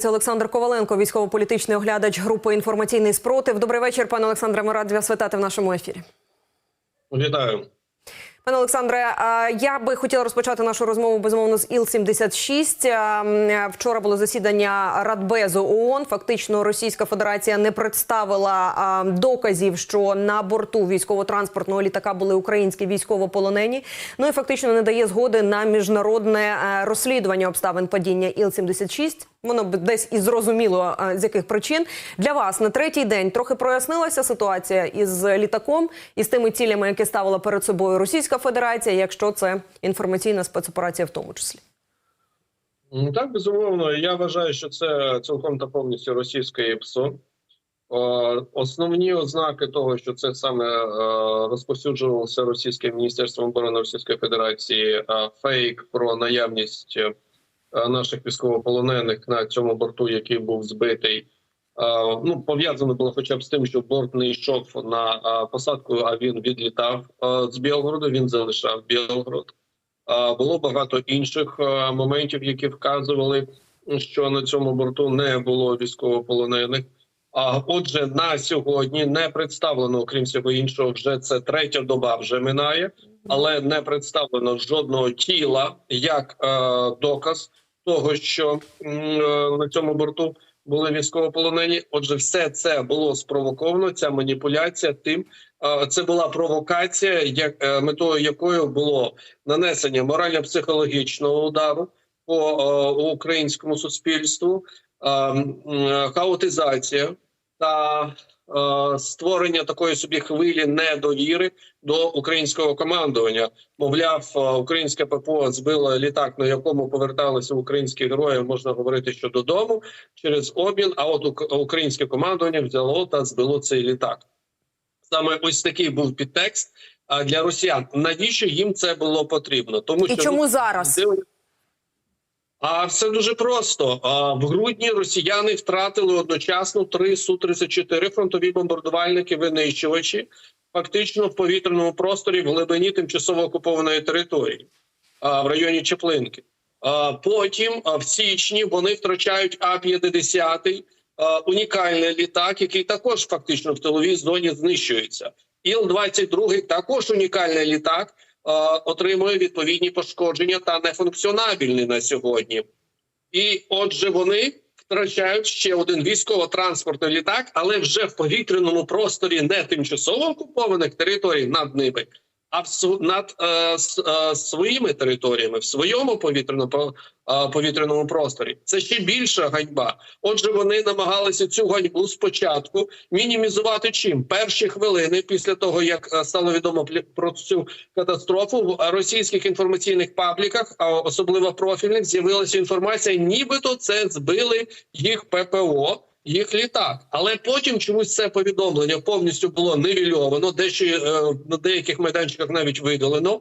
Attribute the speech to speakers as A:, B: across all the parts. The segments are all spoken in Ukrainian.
A: Це Олександр Коваленко, військово-політичний оглядач групи інформаційний спротив. Добрий вечір, пане Олександре. Ми раді вас вітати в нашому ефірі.
B: Вітаю.
A: Пане Олександре, я би хотіла розпочати нашу розмову безумовно з Іл-76. А, Вчора було засідання Радбезу ООН. Фактично, Російська Федерація не представила доказів, що на борту військово-транспортного літака були українські військовополонені. Ну і фактично не дає згоди на міжнародне е, розслідування обставин падіння Іл-76. Воно б десь і зрозуміло е, з яких причин для вас на третій день трохи прояснилася ситуація із літаком і з тими цілями, які ставила перед собою Російська Федерація, якщо це інформаційна спецоперація, в тому числі.
B: Ну, Так, безумовно. Я вважаю, що це цілком та повністю російське ПСО. Основні ознаки того, що це саме е, розповсюджувалося російським міністерством оборони Російської Федерації, е, фейк про наявність е, наших військовополонених на цьому борту, який був збитий. Е, Ну, пов'язано було хоча б з тим, що борт не йшов на е, посадку, а він відлітав е, з Білгороду. Він залишав Білгород. Було багато інших е, моментів, які вказували, що на цьому борту не було військовополонених. А отже, на сьогодні не представлено, окрім всього іншого, вже це третя доба вже минає, але не представлено жодного тіла як е, доказ того, що е, на цьому борту були військовополонені. Отже, все це було спровоковано. Ця маніпуляція тим, е, це була провокація, як е, метою якої було нанесення морально-психологічного удару по українському суспільству, е, м, е, хаотизація та створення такої собі хвилі недовіри до українського командування. Мовляв, е, українське ППО збило літак, на якому поверталися українські герої. Можна говорити, що додому через обмін. А от ук- українське командування взяло та збило цей літак. Саме ось такий був підтекст для росіян. Навіщо їм це було потрібно? Тому
A: І
B: що
A: чому
B: ну,
A: зараз?
B: А все дуже просто. В грудні росіяни втратили одночасно три су 34 фронтові бомбардувальники винищувачі, фактично в повітряному просторі в глибині тимчасово окупованої території в районі Чеплинки. Потім в січні вони втрачають А 50 унікальний літак, який також фактично в тиловій зоні знищується. Іл-22 також унікальний літак, отримує відповідні пошкодження та нефункціонабельний на сьогодні. І отже, вони втрачають ще один військово-транспортний літак, але вже в повітряному просторі не тимчасово окупованих територій над ними, а в над е, с- е, своїми територіями в своєму повітряному е, повітряному просторі. Це ще більша ганьба. Отже, вони намагалися цю ганьбу спочатку мінімізувати чим перші хвилини після того, як е, стало відомо про цю катастрофу в російських інформаційних пабліках, а особливо профільних, з'явилася інформація, нібито це збили їх ППО. Їх літак, але потім чомусь це повідомлення повністю було нивельовано, дещо е, на деяких майданчиках навіть видалено.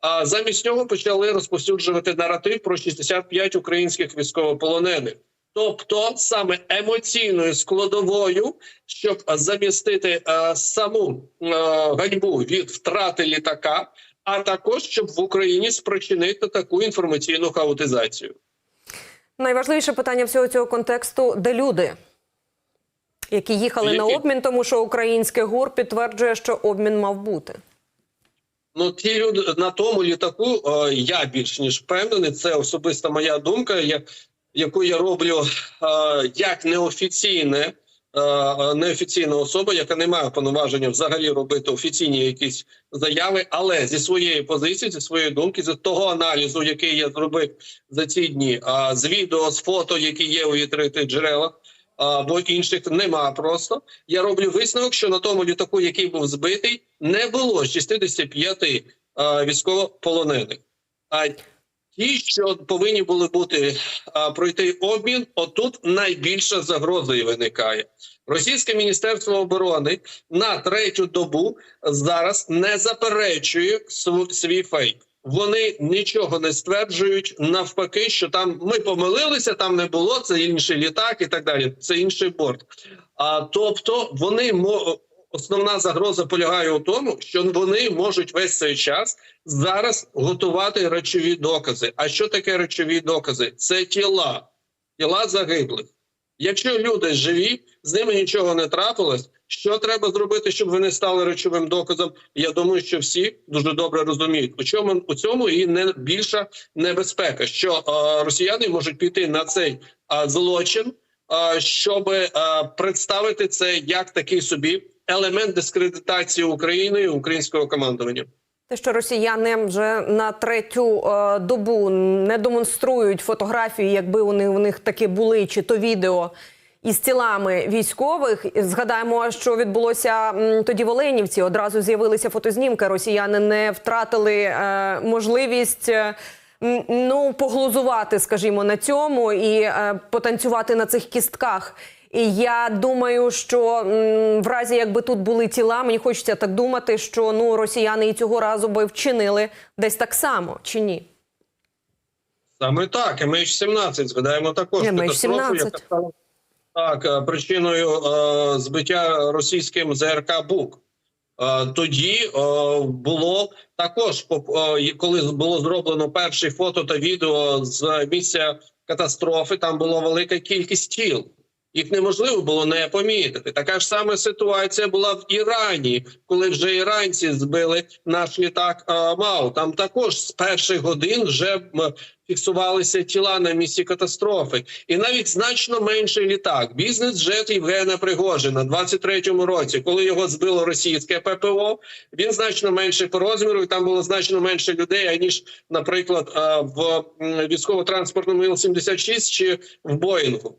B: А замість нього почали розповсюджувати наратив про 65 українських військовополонених. Тобто саме емоційною складовою, щоб замістити е, саму е, ганьбу від втрати літака, а також щоб в Україні спричинити таку інформаційну хаотизацію.
A: Найважливіше питання всього цього контексту: де люди, які їхали на обмін, тому що українське ГУР підтверджує, що обмін мав бути.
B: Ну, ті люди на тому літаку, е, я більш ніж впевнений, це особиста моя думка, я, яку я роблю е, як неофіційне, е, неофіційна особа, яка не має повноваження взагалі робити офіційні якісь заяви, але зі своєї позиції, зі своєї думки, з того аналізу, який я зробив за ці дні, а з відео, з фото, які є у відкритих джерелах. Або інших нема просто. Я роблю висновок, що на тому літаку, який був збитий, не було 65 е, військовополонених. А ті, що повинні були бути пройти обмін, отут найбільша загроза і виникає. Російське міністерство оборони на третю добу зараз не заперечує свій фейк. Вони нічого не стверджують навпаки, що там ми помилилися, там не було це інший літак і так далі. Це інший борт. А тобто, вони основна загроза полягає у тому, що вони можуть весь цей час зараз готувати речові докази. А що таке речові докази? Це тіла тіла загиблих. Якщо люди живі, з ними нічого не трапилось. Що треба зробити, щоб вони стали речовим доказом? Я думаю, що всі дуже добре розуміють. У чому у цьому і не більша небезпека, що е, росіяни можуть піти на цей е, злочин, е, щоб е, представити це як такий собі елемент дискредитації України і українського командування.
A: Те, що росіяни вже на третю е, добу не демонструють фотографії, якби вони у них таки були, чи то відео із тілами військових. Згадаємо, що відбулося тоді в Оленівці. Одразу з'явилися фотознімки. Росіяни не втратили е, можливість. е, Ну, поглузувати, скажімо, на цьому і е, потанцювати на цих кістках. І я думаю, що м, в разі якби тут були тіла, мені хочеться так думати, що ну росіяни і цього разу би вчинили десь так само, чи ні?
B: Саме так, MH17 згадаємо також
A: MH17.
B: Так е, причиною е, збиття російським ЗРК БУК. Е, тоді е, було також е, коли було зроблено перше фото та відео з місця катастрофи. Там була велика кількість тіл. Їх неможливо було не помітити. Така ж сама ситуація була в Ірані, коли вже іранці збили наш літак МАУ. Там також з перших годин вже фіксувалися тіла на місці катастрофи, і навіть значно менший літак. Бізнес-джет Євгена Пригожина, 23-му році, коли його збило російське ППО. Він значно менший по розміру, і там було значно менше людей, аніж, наприклад, в військово-транспортному Іл-76 чи в Боїнгу.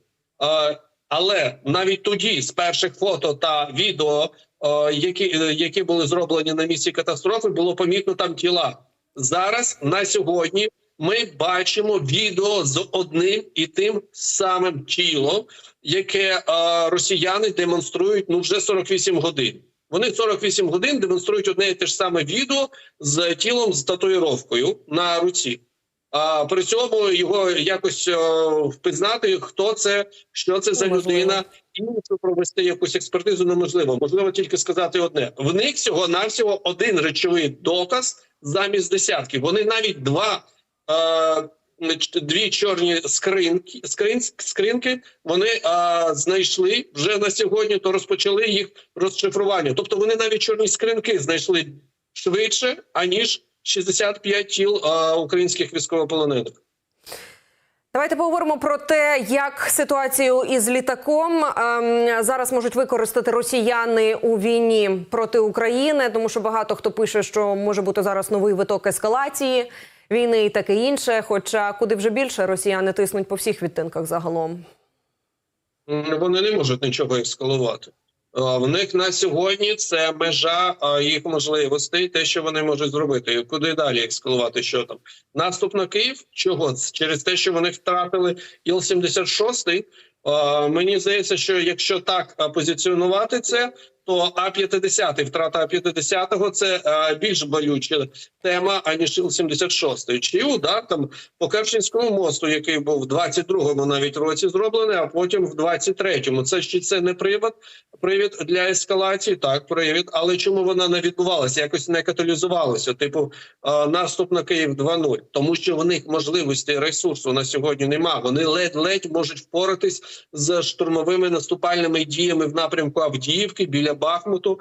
B: Але навіть тоді, з перших фото та відео, е, які, е, які були зроблені на місці катастрофи, було помітно там тіла. Зараз на сьогодні ми бачимо відео з одним і тим самим тілом, яке е, росіяни демонструють ну вже 48 годин. Вони 48 годин демонструють одне і те ж саме відео з тілом з татуїровкою на руці. А при цьому його якось е, впізнати, хто це, що це за людина, і провести якусь експертизу неможливо. Можливо тільки сказати одне: в них всього навсього один речовий доказ замість десятків. Вони навіть два. Е, Дві чорні скринки, скрин, скринки вони а, знайшли вже на сьогодні, то розпочали їх розшифрування. Тобто вони навіть чорні скринки знайшли швидше, аніж 65 тіл а, українських військовополонених.
A: Давайте поговоримо про те, як ситуацію із літаком ем, зараз можуть використати росіяни у війні проти України, тому що багато хто пише, що може бути зараз новий виток ескалації війни і таке інше. Хоча куди вже більше росіяни тиснуть по всіх відтинках загалом.
B: Вони не можуть нічого ескалувати. А, В них на сьогодні це межа їх можливостей, те, що вони можуть зробити. Куди далі ескалувати? Що там? Наступ на Київ? Чого? Через те, що вони втратили Іл-76. А, Мені здається, що якщо так позиціонувати це, то А-50, втрата А-50 – це а, більш болюча тема, аніж Іл-76. Чи удар там по Керченському мосту, який був в 22-му навіть році зроблений, а потім в 23-му. Це чи це не привід, привід для ескалації? Так, привід. Але чому вона не відбувалася? Якось не каталізувалася. Типу е, наступ на Київ 2.0. Тому що в них можливості ресурсу на сьогодні нема. Вони ледь-ледь можуть впоратись з штурмовими наступальними діями в напрямку Авдіївки біля Бахмуту,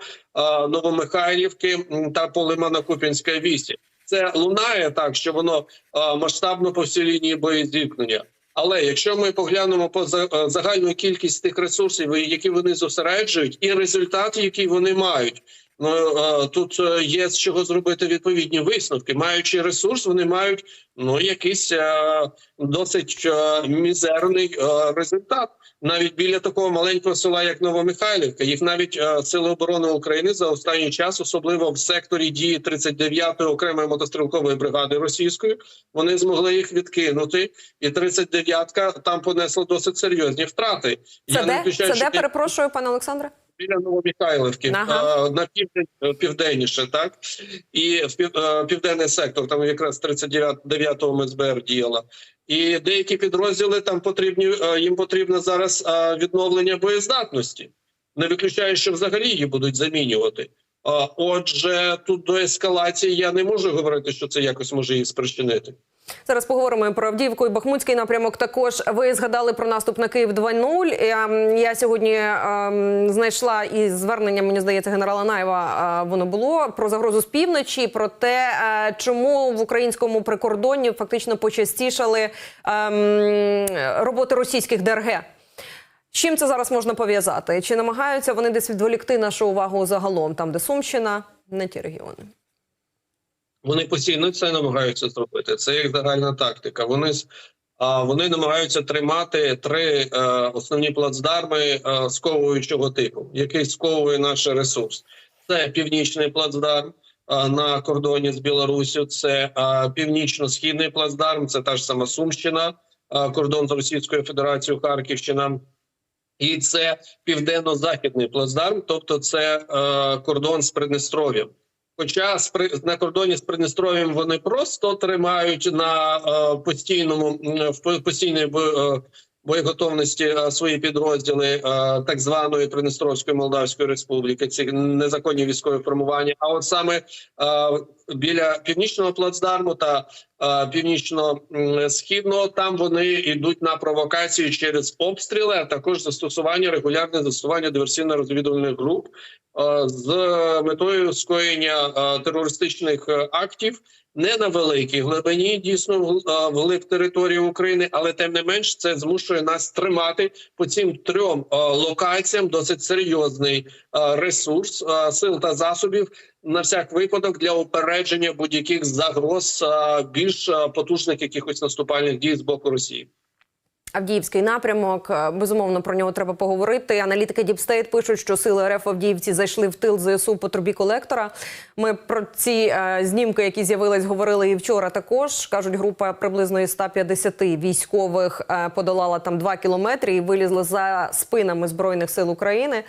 B: Новомихайлівки та Полимана Купінської вісі. Це лунає так, що воно масштабно по всій лінії боєзіткнення. Але якщо ми поглянемо по е, загальну кількість тих ресурсів, які вони зосереджують, і результат, який вони мають, тут е, є з чого зробити відповідні висновки. Маючи ресурс, вони мають ну якийсь е, досить е, мізерний е, результат. Навіть біля такого маленького села, як Новомихайлівка, їх навіть е, сили оборони України за останній час, особливо в секторі дії 39-ї окремої мотострілкової бригади російської, вони змогли їх відкинути, і 39-ка там понесла досить серйозні втрати.
A: Це де?
B: виключаю,
A: Це
B: що
A: де, перепрошую, пане Олександре?
B: Біля Новомихайлівки
A: Ага.
B: на південь е, південніше, так і в е, південний сектор, там якраз 39-го МСБР діяла. І деякі підрозділи там потрібні е, їм потрібно зараз відновлення боєздатності. Не виключаю, що взагалі її будуть замінювати. Отже, тут до ескалації я не можу говорити, що це якось може її спричинити.
A: Зараз поговоримо про Авдіївку і Бахмутський напрямок. Також ви згадали про наступ на Київ 2.0. Ем, Я сьогодні ем, знайшла і звернення, мені здається, генерала Наєва. е, Воно було про загрозу з півночі, про те, е, чому в українському прикордонні фактично почастішали ем, роботи російських ДРГ. Чим це зараз можна пов'язати? Чи намагаються вони десь відволікти нашу увагу загалом, там де Сумщина, не ті регіони?
B: Вони постійно це намагаються зробити. Це їх загальна тактика. Вони а, вони намагаються тримати три е, основні плацдарми е, сковуючого типу, який сковує наш ресурс. Це північний плацдарм е, на кордоні з Білоруссю, це е, північно-східний плацдарм, це та ж сама Сумщина, е, кордон з Російською Федерацією, Харківщина. І це південно-західний плацдарм, тобто це е, кордон з Придністров'ям. Хоча на кордоні з Придністров'ям вони просто тримають на е, постійному в по- постійній е, боєготовності е, свої підрозділи так званої Придністровської Молдавської Республіки, ці незаконні військові формування. А от саме біля північного плацдарму та північно-східного там вони йдуть на провокації через обстріли, а також застосування регулярне застосування диверсійно-розвідувальних груп е, з метою скоєння е, терористичних е, актів. Не на великій глибині, дійсно в- е, вглиб території України, але тим не менш це змушує нас тримати по цим трьом е, локаціям досить серйозний е, ресурс е, сил та засобів на всяк випадок для упередження будь-яких загроз більш потужних якихось наступальних дій з боку Росії.
A: Авдіївський напрямок. Е, Безумовно, про нього треба поговорити. Аналітики Діпстейт пишуть, що сили РФ Авдіївці зайшли в тил ЗСУ по трубі колектора. Ми про ці е, знімки, які з'явились, говорили і вчора. Також кажуть, група приблизно із 150 військових е, подолала там 2 кілометри і вилізла за спинами збройних сил України. Е,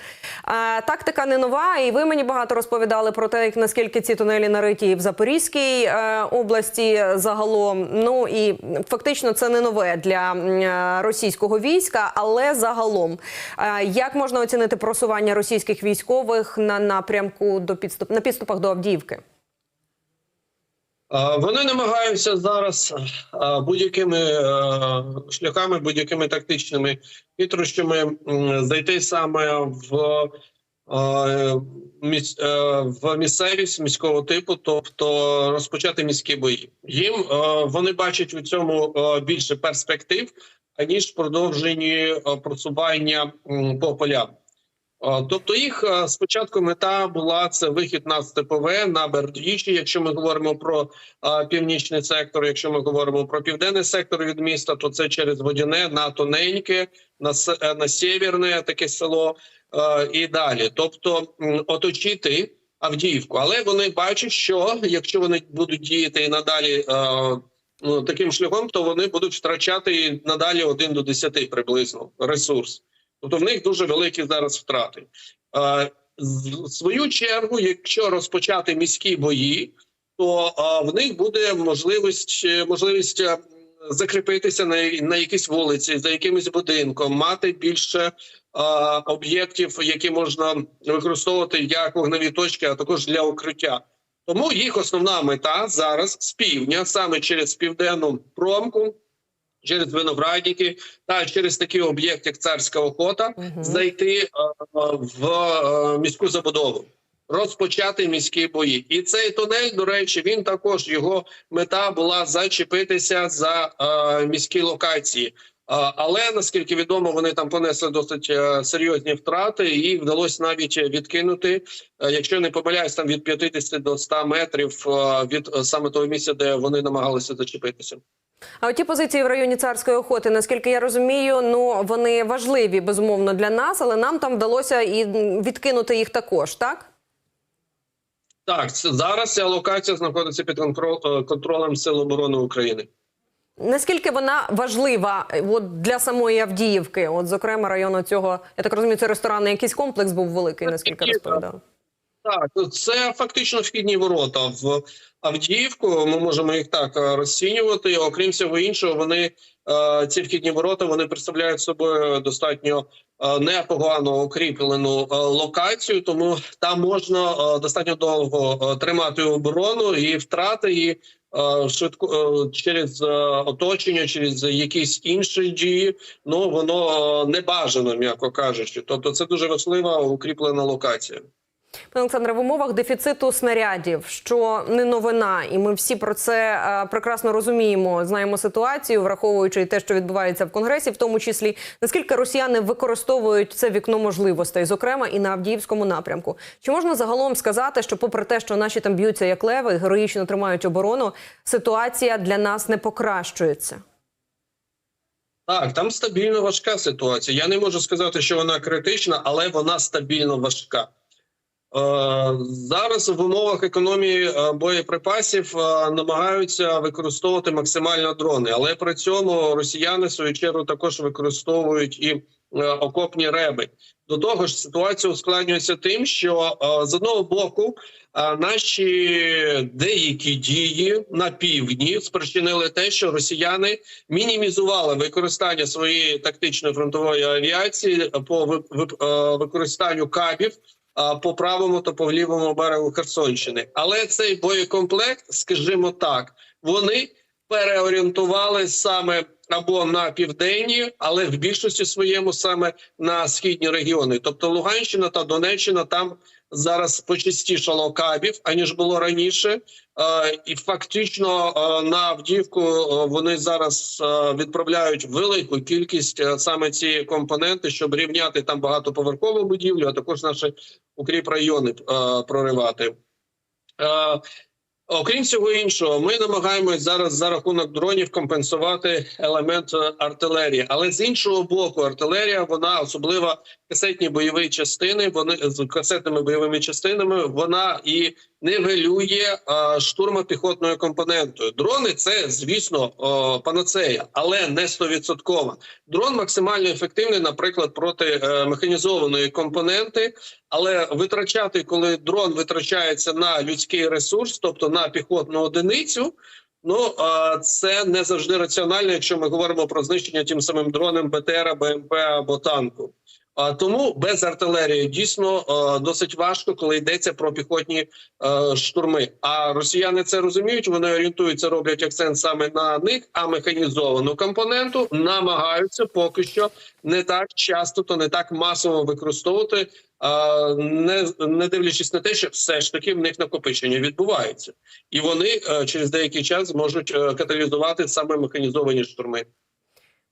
A: тактика не нова, і ви мені багато розповідали про те, як наскільки ці тунелі нариті в Запорізькій е, області загалом. Ну і фактично це не нове для е, російського війська, але загалом Е, як можна оцінити просування російських військових на напрямку до підступ на підступах до Авдіївки?
B: Вони намагаються зараз будь-якими е, шляхами, будь-якими тактичними хитрощами зайти саме в, е, е, в місцевість міського типу, тобто розпочати міські бої. Їм е, вони бачать у цьому е, більше перспектив аніж продовженні е, просування по полям. Е, Тобто їх е, спочатку мета була це вихід на степове на Бердічі. Якщо ми говоримо про е, північний сектор, якщо ми говоримо про південний сектор від міста, то це через водяне на тоненьке, на е, на сєвєрне таке село е, і далі. Тобто оточити Авдіївку, але вони бачать, що якщо вони будуть діяти і надалі. е, Ну, таким шляхом, то вони будуть втрачати надалі 1 до 10 приблизно ресурс. Тобто в них дуже великі зараз втрати. Е, В свою чергу, якщо розпочати міські бої, то е, в них буде можливість е, можливість е, закріпитися на, на якійсь вулиці, за якимось будинком, мати більше е, об'єктів, які можна використовувати як вогневі точки, а також для укриття. Тому їх основна мета зараз з півдня, саме через південну промку, через виноградники та через такий об'єкт, як царська охота,
A: Мгм.
B: зайти е, в е, міську забудову. Розпочати міські бої, і цей тунель, до речі, він також його мета була зачепитися за е, міські локації. Е, але наскільки відомо, вони там понесли досить е, серйозні втрати, і вдалося навіть відкинути, е, якщо не помиляюсь, там від 50 до 100 метрів від саме того місця, де вони намагалися зачепитися.
A: А ті позиції в районі царської охоти, наскільки я розумію, ну вони важливі безумовно для нас, але нам там вдалося і відкинути їх також, так?
B: Так, це зараз ця локація знаходиться під контрол- е, контролем Сил оборони України.
A: Наскільки вона важлива е, от для самої Авдіївки? От, зокрема, району цього, я так розумію, це ресторанний якийсь комплекс був великий, наскільки
B: Такі,
A: розповідали.
B: Так, це фактично вхідні ворота в Авдіївку. Ми можемо їх так е, розцінювати. Окрім всього іншого, вони ці вхідні ворота вони представляють собою достатньо непогано укріплену е, локацію, тому там можна е, достатньо довго е, тримати оборону і втрати її е, швидко е, через е, оточення, через якісь інші дії. Ну воно е, не бажано, м'яко кажучи. Тобто, це дуже важлива укріплена локація.
A: Пане Олександре, в умовах дефіциту снарядів, що не новина, і ми всі про це е, прекрасно розуміємо. Знаємо ситуацію, враховуючи те, що відбувається в конгресі, в тому числі наскільки росіяни використовують це вікно можливостей, зокрема і на Авдіївському напрямку. Чи можна загалом сказати, що, попри те, що наші там б'ються як леви, героїчно тримають оборону, ситуація для нас не покращується?
B: Так, там стабільно важка ситуація. Я не можу сказати, що вона критична, але вона стабільно важка. Е, зараз в умовах економії е, боєприпасів е, намагаються використовувати максимально дрони, але при цьому росіяни в свою чергу також використовують і окопні реби. До того ж, ситуація ускладнюється тим, що з одного боку наші деякі дії на півдні спричинили те, що росіяни мінімізували використання своєї тактичної фронтової авіації по ви- ви- використанню кабів по правому та по лівому берегу Херсонщини. Але цей боєкомплект, скажімо так, вони переорієнтували саме або на південні, але в більшості своєму саме на східні регіони. Тобто Луганщина та Донеччина там зараз почастішало кабів аніж було раніше. Е, і фактично е, на Авдіївку е, вони зараз відправляють велику кількість саме цієї компоненти, щоб рівняти там багатоповерхову будівлю, а також наші укріп райони е, проривати. Окрім всього іншого, ми намагаємось зараз за рахунок дронів компенсувати елемент артилерії. Але з іншого боку, артилерія, вона особливо касетні бойові частини. Вони з касетними бойовими частинами вона і нивелює е, штурмопіхотною компонентою. Дрони це, звісно, о, панацея, але не стовідсоткова. Дрон максимально ефективний, наприклад, проти е, механізованої компоненти. Але витрачати, коли дрон витрачається на людський ресурс, тобто на піхотну одиницю. Ну а, це не завжди раціонально, якщо ми говоримо про знищення тим самим дроном БТР, БМП або танку. Тому без артилерії дійсно досить важко, коли йдеться про піхотні штурми. А росіяни це розуміють. Вони орієнтуються, роблять акцент саме на них, а механізовану компоненту намагаються поки що не так часто, то не так масово використовувати, не, не дивлячись на те, що все ж таки в них накопичення відбувається, і вони е, через деякий час зможуть е, каталізувати саме механізовані штурми.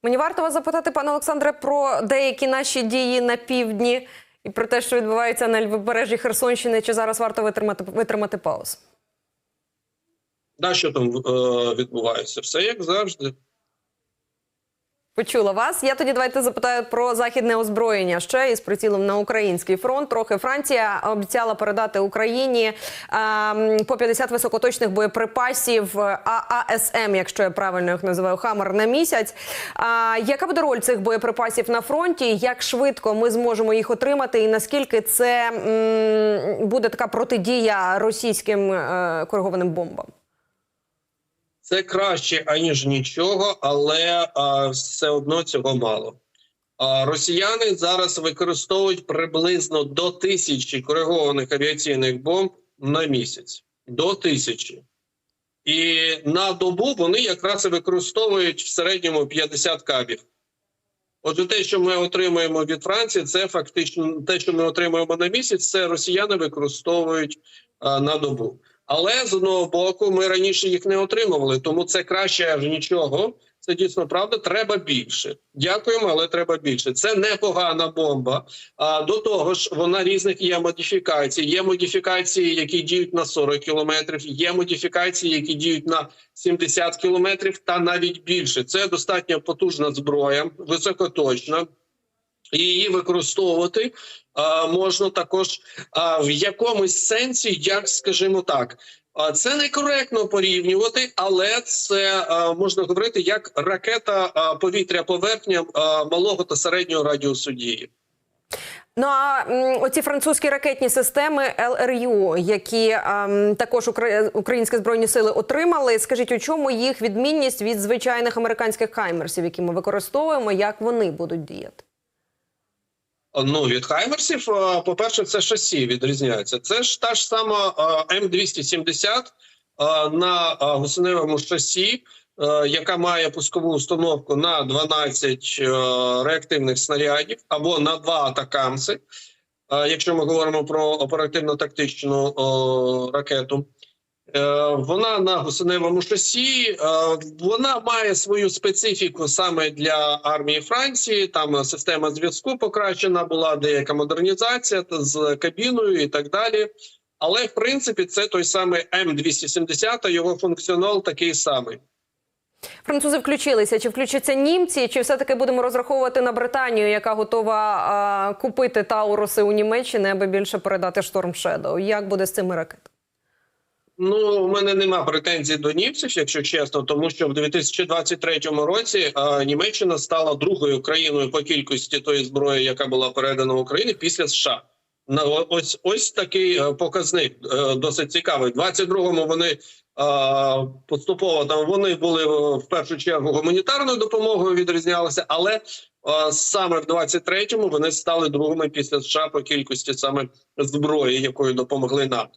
A: Мені варто вас запитати, пане Олександре, про деякі наші дії на півдні і про те, що відбувається на лівобережжі Херсонщини. Чи зараз варто витримати витримати пауз?
B: Да, що там е, відбувається? Все як завжди.
A: Почула вас. Я тоді давайте запитаю про західне озброєння ще із прицілом на український фронт. Трохи Франція обіцяла передати Україні ем, по 50 високоточних боєприпасів е, ААСМ, якщо я правильно їх називаю, Хаммер на місяць. А яка буде роль цих боєприпасів на фронті? Як швидко ми зможемо їх отримати, і наскільки це м, буде така протидія російським е, коригованим бомбам?
B: Це краще аніж нічого, але а, все одно цього мало. А, росіяни зараз використовують приблизно до тисячі коригованих авіаційних бомб на місяць. До тисячі. І на добу вони якраз використовують в середньому 50 кабів. Отже, те, що ми отримуємо від Франції, це фактично те, що ми отримуємо на місяць, це росіяни використовують а, на добу. Але з одного боку, ми раніше їх не отримували, тому це краще аж нічого. Це дійсно правда. Треба більше. Дякуємо, але треба більше. Це непогана бомба. А до того ж, вона різних є модифікацій. Є модифікації, які діють на 40 кілометрів. Є модифікації, які діють на 70 кілометрів, та навіть більше. Це достатньо потужна зброя, високоточна. Її використовувати можна також в якомусь сенсі, як скажімо так. Це некоректно порівнювати, але це можна говорити як ракета повітря поверхня малого та середнього радіусу дії.
A: Ну а оці французькі ракетні системи ЛРЮ, які ем, також українські збройні сили отримали. Скажіть, у чому їх відмінність від звичайних американських хаймерсів, які ми використовуємо, як вони будуть діяти?
B: Ну, від Хаймерсів, е, по-перше, це шасі відрізняється. Це ж та ж сама е, М270 е, на гусеневому шасі, яка має пускову установку на 12 е, реактивних снарядів або на два атакамси, якщо ми говоримо про оперативно-тактичну ракету. Е, Вона на гусеневому шасі. е, Вона має свою специфіку саме для армії Франції. Там система зв'язку покращена була, деяка модернізація з кабіною і так далі. Але в принципі це той самий М270, а його функціонал такий самий.
A: Французи включилися. Чи включаться німці, чи все таки будемо розраховувати на Британію, яка готова а, купити Тауруси у Німеччині, аби більше передати Шторм Шедоу? Як буде з цими ракетами?
B: Ну, у мене нема претензій до німців, якщо чесно, тому що в 2023 році е, Німеччина стала другою країною по кількості тої зброї, яка була передана в Україні після США. На ось ось такий е, показник е, досить цікавий. В 22-му вони поступово там вони були е, в першу чергу гуманітарною допомогою відрізнялися, але е, саме в 23-му вони стали другими після США по кількості саме зброї, якою допомогли нам.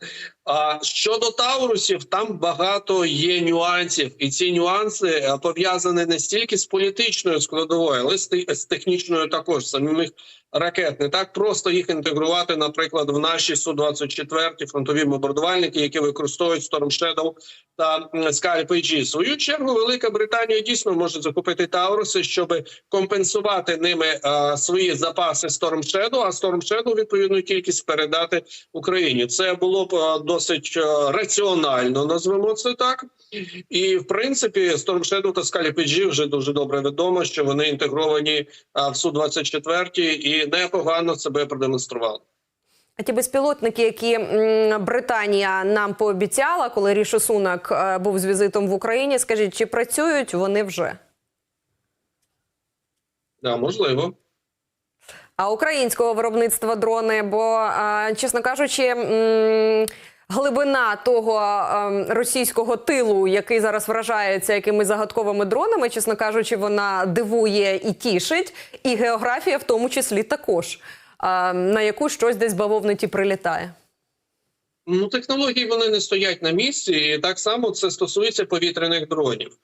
B: А щодо Таурусів, там багато є нюансів, і ці нюанси е, пов'язані не стільки з політичною складовою, але з технічною також самих ракет. Не так просто їх інтегрувати, наприклад, в наші су 24 фронтові бомбардувальники, які використовують Storm Shadow та Scalp свою чергу Велика Британія дійсно може закупити Тауруси, щоб компенсувати ними е, свої запаси Storm Shadow, а Storm Shadow відповідну кількість передати Україні. Це було б е, досить е, раціонально, назвемо це так. І в принципі, Storm Shadow та AG вже дуже добре відомо, що вони інтегровані а, в су 24 і непогано себе продемонстрували.
A: А ті безпілотники, які Британія нам пообіцяла, коли Ріші Сунак е, був з візитом в Україні, скажіть, чи працюють вони вже?
B: Да, можливо.
A: А українського виробництва дрони, бо, е, чесно кажучи, глибина того е, російського тилу, який зараз вражається якимись загадковими дронами, чесно кажучи, вона дивує і тішить, і географія в тому числі також, на яку щось десь бавовниті прилітає.
B: Ну, технології вони не стоять на місці, і так само це стосується повітряних дронів.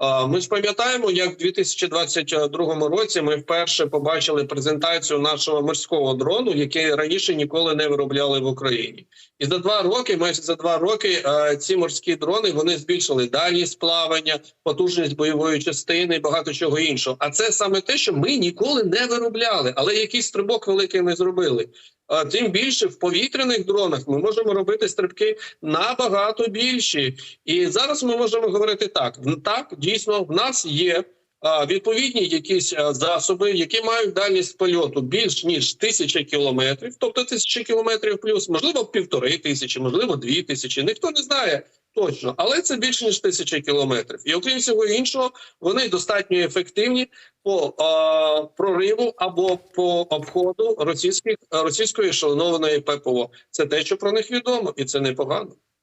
B: Ми ж пам'ятаємо, як в 2022 році ми вперше побачили презентацію нашого морського дрону, який раніше ніколи не виробляли в Україні. І за два роки, майже за два роки, ці морські дрони вони збільшили дальність плавання, потужність бойової частини і багато чого іншого. А це саме те, що ми ніколи не виробляли, але якийсь стрибок великий ми зробили. Тим більше в повітряних дронах ми можемо робити стрибки набагато більші. І зараз ми можемо говорити так: так дійсно в нас є. Відповідні якісь засоби, які мають дальність польоту більш ніж тисяча кілометрів, тобто тисяча кілометрів плюс, можливо, півтори тисячі, можливо, дві тисячі. Ніхто не знає точно, але це більше ніж тисяча кілометрів. І окрім всього іншого, вони достатньо ефективні по а, прориву або по обходу російських російської ешелонованої ППО. Це те, що про них відомо, і це непогано.